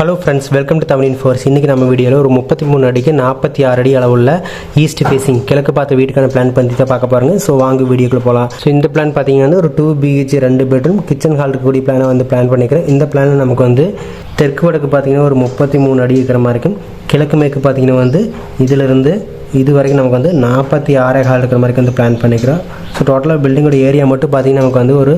Hello friends welcome to தமிழின் force இன்றைக்கி நம்ம வீடியோவில் ஒரு முப்பத்தி மூணு அடிக்கு நாற்பத்தி ஆறு அடி அளவுள்ள ஈஸ்ட் ஃபேஸிங் கிழக்கு பார்த்த வீட்டுக்கான பிளான் பண்ணி தான் பார்க்க பாருங்கள் ஸோ வாங்க வீடியோக்குள்ள போகலாம் ஸோ இந்த பிளான் பார்த்தீங்கன்னா ஒரு டூ பிஹெச் ரெண்டு பெட்ரூம் கிச்சன் ஹால் இருக்கக்கூடிய பிளானை வந்து பிளான் பண்ணிக்கிறேன். இந்த பிளானில் நமக்கு வந்து தெற்கு வடக்கு பார்த்தீங்கன்னா ஒரு முப்பத்தி மூணு அடி இருக்கிற மாதிரி இருக்கும். கிழக்கு மேற்கு பார்த்தீங்கன்னா வந்து இதிலிருந்து இது வரைக்கும் நமக்கு வந்து நாற்பத்தி ஆறே ஹால் இருக்கிற மாதிரி வந்து பிளான் பண்ணிக்கிறோம். ஸோ டோட்டலாக பில்டிங்கோட ஏரியா மட்டும் பார்த்தீங்கன்னா நமக்கு வந்து ஒரு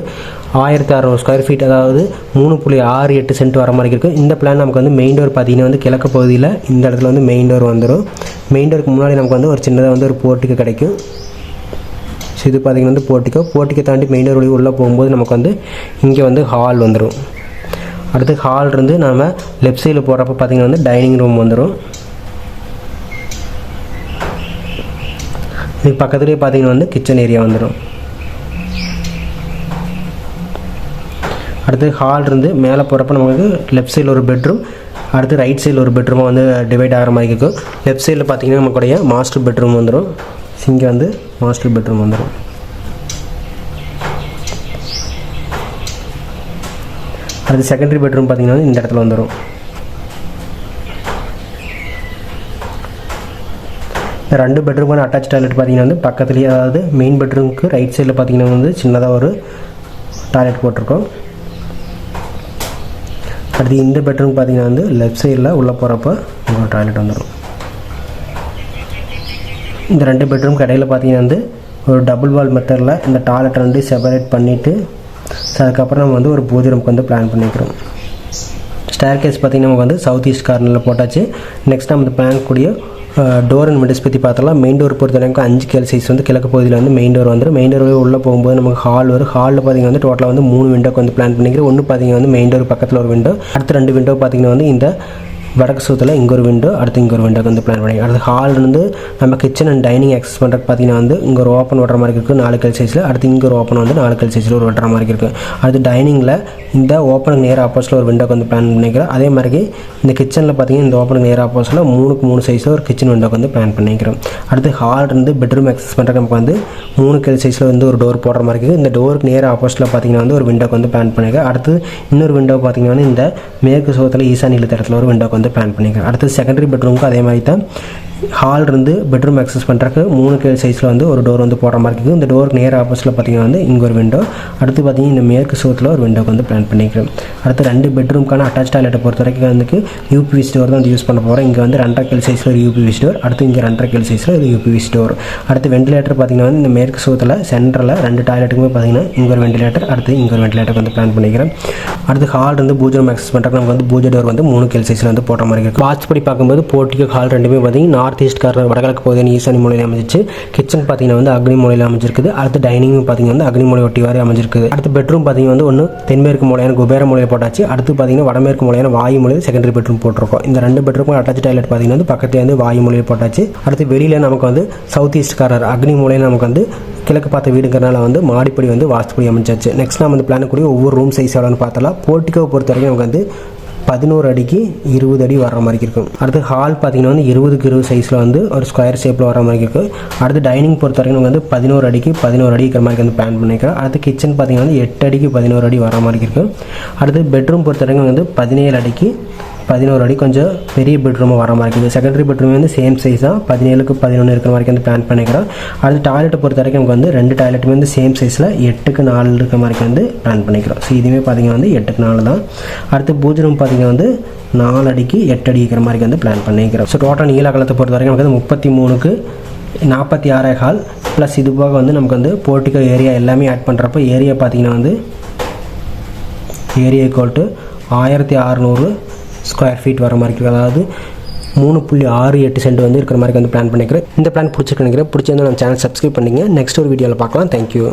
ஆயிரத்தி அறநூறு ஸ்கொயர் ஃபீட் அதாவது மூணு புள்ளி ஆறு எட்டு சென்ட் வர மாதிரி இருக்குது இந்த பிளான் நமக்கு வந்து மெயின் டோர் பார்த்தீங்கன்னா வந்து கிழக்கு பகுதியில் இந்த இடத்துல வந்து மெயின் டோர் வந்துடும் மெயின் டோருக்கு முன்னாடி நமக்கு வந்து ஒரு சின்னதாக வந்து ஒரு போர்ட்டுக்கு கிடைக்கும். ஸோ இது பார்த்திங்கன்னா வந்து போர்ட்டிக்கோ. போர்ட்டிக்கை தாண்டி மெயின் டோர் வழி உள்ளே போகும்போது நமக்கு வந்து இங்கே வந்து ஹால் வந்துடும் அடுத்து ஹால் இருந்து நாம் லெஃப்ட் சைடில் போகிறப்ப பார்த்தீங்கன்னா வந்து டைனிங் ரூம் வந்துடும் இதுக்கு பக்கத்துலேயே பார்த்தீங்கன்னா வந்து கிச்சன் ஏரியா வந்துடும் அடுத்து ஹால் இருந்து மேலே போகிறப்ப நமக்கு லெஃப்ட் சைடில் ஒரு பெட்ரூம் அடுத்து ரைட் சைடில் ஒரு பெட்ரூமாக வந்து டிவைட் ஆகிற மாதிரி இருக்கும். லெஃப்ட் சைடில் பார்த்தீங்கன்னா நமக்குடைய மாஸ்டர் பெட்ரூம் வந்துடும் இங்கே வந்து மாஸ்டர் பெட்ரூம் வந்துடும் அடுத்து செகண்டரி பெட்ரூம் பார்த்தீங்கன்னா வந்து இந்த இடத்துல வந்துடும் ரெண்டு பெட்ரூமான அட்டாச் டாய்லெட் பார்த்தீங்கன்னா வந்து பக்கத்துலேயே அதாவது மெயின் பெட்ரூமுக்கு ரைட் சைடில் பார்த்தீங்கன்னா வந்து சின்னதாக ஒரு டாய்லெட் போட்டிருக்கோம். அடுத்து இந்த பெட்ரூம் பார்த்தீங்கன்னா வந்து லெஃப்ட் சைடில் உள்ளே போகிறப்ப ஒரு டாய்லெட் வந்துடும் இந்த ரெண்டு பெட்ரூம் கடையில் பார்த்தீங்கன்னா வந்து ஒரு டபுள் வால் மெத்தடில் இந்த டாய்லெட் ரெண்டு செப்பரேட் பண்ணிவிட்டு அதுக்கப்புறம் நம்ம வந்து ஒரு பூஜை ரூமுக்கு வந்து பிளான் பண்ணிக்கிறோம். ஸ்டேர் கேஸ் பார்த்திங்கன்னா நமக்கு வந்து சவுத் ஈஸ்ட் கார்னரில் போட்டாச்சு. நெக்ஸ்ட் நம்ம பிளான் கூடிய டோர் அண்ட் விண்டோஸ் பற்றி பார்த்தலாம் மெயின் டோர் பொறுத்த வரைக்கும் அஞ்சு கேல் சைஸ் வந்து கிழக்கு பகுதியில் வந்து மெயின் டோர் வந்துடும் மெயின் டோர் உள்ளே போகும்போது நமக்கு ஹால் வரும். ஹாலில் பார்த்திங்கன்னா வந்து டோட்டலாக வந்து மூணு விண்டோக்கு வந்து பிளான் பண்ணிக்கிறேன் ஒன்று பார்த்திங்கன்னா வந்து மெயின் டோர் பக்கத்தில் ஒரு விண்டோ அடுத்த ரெண்டு விண்டோ பார்த்தீங்கன்னா வந்து இந்த வடக்கு சுத்தில் இங்கே ஒரு விண்டோ அடுத்து இங்கே ஒரு விண்டோக்கு வந்து பிளான் பண்ணி அடுத்து ஹால் இருந்து நம்ம கிச்சன் அண்ட் டைனிங் ஆக்சஸ் பண்ணுறதுக்கு பார்த்தீங்கன்னா வந்து இங்கே ஒரு ஓப்பன் விடுற மாதிரி இருக்குது நாலு கல் சைஸில் அடுத்து இங்கே ஒரு ஓப்பன் வந்து நாலு கல் சைஸில் ஒரு விடுற மாதிரி இருக்குது அடுத்து டைனிங்கில் இந்த ஓப்பனுக்கு நேர் ஆப்போசிட்டில் ஒரு விண்டோக்கு வந்து பிளான் பண்ணிக்கிறோம். அதே மாதிரி இந்த கிச்சனில் பார்த்தீங்கன்னா இந்த ஓப்பனுக்கு நேர் ஆப்போசிட்டில் மூணுக்கு மூணு சைஸில் ஒரு கிச்சன் விண்டோக்கு வந்து பிளான் பண்ணிக்கிறோம். அடுத்து ஹால் இருந்து பெட்ரூம் ஆக்சஸ் பண்ணுறதுக்கு நமக்கு வந்து மூணு கல் சைஸில் வந்து ஒரு டோர் போடுற மாதிரி இருக்குது இந்த டோருக்கு நேர் ஆப்போசிட்டில் பார்த்தீங்கன்னா வந்து ஒரு விண்டோக்கு வந்து பிளான் பண்ணிக்கிறோம். அடுத்து இன்னொரு விண்டோ பார்த்தீங்கன்னா வந்து இந்த மேற்கு சோகத்தில் ஈசானியில் இழுத்த இடத்துல ஒரு விண்டோக்கு வந்து வந்து பிளான் பண்ணிக்கிறேன் அடுத்து செகண்டரி பெட்ரூமுக்கு அதே மாதிரி தான். ஹால் இருந்து பெட்ரூம் ஆக்சஸ் பண்ணுறதுக்கு மூணு கே சைஸில் வந்து ஒரு டோர் வந்து போடுற மாதிரி இருக்குது. இந்த டோருக்கு நேர் ஆப்போசிட்டில் பார்த்தீங்கன்னா வந்து இங்கே ஒரு விண்டோ அடுத்து பார்த்தீங்கன்னா இந்த மேற்கு சுவத்தில் ஒரு விண்டோக்கு வந்து பிளான் பண்ணிக்கிறோம். அடுத்து ரெண்டு பெட்ரூம்க்கான அட்டாச் டாய்லெட்டை பொறுத்த வரைக்கும் வந்து யூபிவி ஸ்டோர் தான் வந்து யூஸ் பண்ண போகிறோம் இங்கே வந்து ரெண்டரை கேள் சைஸில் ஒரு யூபிவி ஸ்டோர் அடுத்து இங்கே ரெண்டரை கேள் சைஸில் ஒரு யூபிவி ஸ்டோர் அடுத்து வெண்டிலேட்டர் பார்த்தீங்கன்னா வந்து இந்த மேற்கு சுவத்தில் சென்டரில் ரெண்டு டாய்லெட்டுக்குமே பார்த்தீங்கன்னா இங்கே ஒரு வெண்டிலேட்டர் அடுத்து இங்கே ஒரு வெண்டிலேட்டர் வந்து பிளான் பண்ணிக்கிறேன் அடுத்து ஹால் இருந்து பூஜை ரூம் ஆக்சஸ் பண்ணுறதுக்கு நமக்கு வந்து பூஜை டோர் வந்து மூணு கேள் சைஸில் வந்து போடுற மாதிரி இருக்குது வாட்ச் படி பார்க்கும்போது போர்ட்டிக்கு ஹால் ரெண்டுமே பார்த்தீங்கன்னா நார்த் ஈஸ்ட் கார்னர் வடகிழக்கு பகுதியான ஈசானி மூலையில் அமைஞ்சிச்சு. கிச்சன் பார்த்தீங்கன்னா வந்து அக்னி மூலையில் அமைஞ்சிருக்குது. அடுத்து டைனிங் பார்த்தீங்கன்னா வந்து அக்னி மூலை ஒட்டி வாரி அமைஞ்சிருக்குது. அடுத்து பெட்ரூம் பார்த்தீங்கன்னா வந்து ஒன்று தென்மேற்கு மூலையான குபேர மூலையில் போட்டாச்சு. அடுத்து பார்த்தீங்கன்னா வடமேற்கு மூலையான வாயு மூலையில் செகண்டரி பெட்ரூம் போட்டிருக்கோம். இந்த ரெண்டு பெட்ரூமும் அட்டாச் டாய்லெட் பார்த்தீங்கன்னா வந்து பக்கத்துல வந்து வாயு மூலையில் போட்டாச்சு. அடுத்து வெளியில் நமக்கு வந்து சவுத் ஈஸ்ட்காரர் அக்னி மூலையில் நமக்கு வந்து கிழக்கு பார்த்த வீடுங்கிறனால வந்து மாடிப்படி வந்து வாஸ்துப்படி அமைச்சாச்சு நெக்ஸ்ட் நம்ம வந்து பிளான் கூடிய ஒவ்வொரு ரூம் சைஸ் எவ்வளோன்னு பார்த்தலாம் போர்ட்டிக்கோ பொறுத்த வரைக்கும் நமக்கு வந்து பதினோரு அடிக்கு இருபது அடி வர மாதிரி இருக்கும் அடுத்து ஹால் பார்த்தீங்கன்னா வந்து இருபதுக்கு இருபது சைஸில் வந்து ஒரு ஸ்கொயர் ஷேப்பில் வர மாதிரி இருக்கும் அடுத்து டைனிங் பொறுத்த வரைக்கும் வந்து பதினோரு அடிக்கு பதினோரு அடி இருக்கிற மாதிரி வந்து பிளான் பண்ணிக்கிறோம் அடுத்து கிச்சன் பார்த்தீங்கன்னா வந்து எட்டு அடிக்கு பதினோரு அடி வர மாதிரி இருக்கும் அடுத்து பெட்ரூம் பொறுத்த வரைக்கும் வந்து பதினேழு அடிக்கு பதினோரு அடி கொஞ்சம் பெரிய பெட்ரூமாக வர மாதிரி இருக்குது. செகண்டரி பெட்ரூம் வந்து சேம் சைஸ் தான். பதினேழுக்கு பதினொன்று இருக்கிற மாதிரி வந்து பிளான் பண்ணிக்கிறோம். அடுத்து டாய்லெட்டை பொறுத்த வரைக்கும் நமக்கு வந்து ரெண்டு டாய்லெட்டுமே வந்து சேம் சைஸில் எட்டுக்கு நாலு இருக்கிற மாதிரி வந்து பிளான் பண்ணிக்கிறோம். ஸோ இதுவுமே பார்த்தீங்கன்னா வந்து எட்டுக்கு நாலு தான். அடுத்து பூஜை ரூம் பார்த்தீங்கன்னா வந்து நாலு அடிக்கு எட்டு அடி இருக்கிற மாதிரி வந்து பிளான் பண்ணிக்கிறோம். ஸோ டோட்டல் நீல காலத்தை பொறுத்த வரைக்கும் நமக்கு வந்து முப்பத்தி மூணுக்கு நாற்பத்தி ஆறே ஹால் ப்ளஸ் இது போக வந்து நமக்கு வந்து போர்ட்டிக்கோ ஏரியா எல்லாமே ஆட் பண்ணுறப்போ ஏரியா பார்த்தீங்கன்னா வந்து ஏரியா ஈக்குவல் டு ஆயிரத்தி அறநூறு ஸ்கொயர் ஃபீட் வர மாதிரி இருக்குது அதாவது மூணு புள்ளி ஆறு எட்டு சென்ட் வந்து இருக்கிற மாதிரி வந்து பிளான் பண்ணிக்கிறேன். இந்த பிளான் பிடிச்சிருக்கேன் நினைக்கிறேன். பிடிச்சிருந்தா நம்ம சேனல் சப்ஸ்கிரைப் பண்ணிங்க நெக்ஸ்ட் ஒரு வீடியோவில் பார்க்கலாம். தேங்க்யூ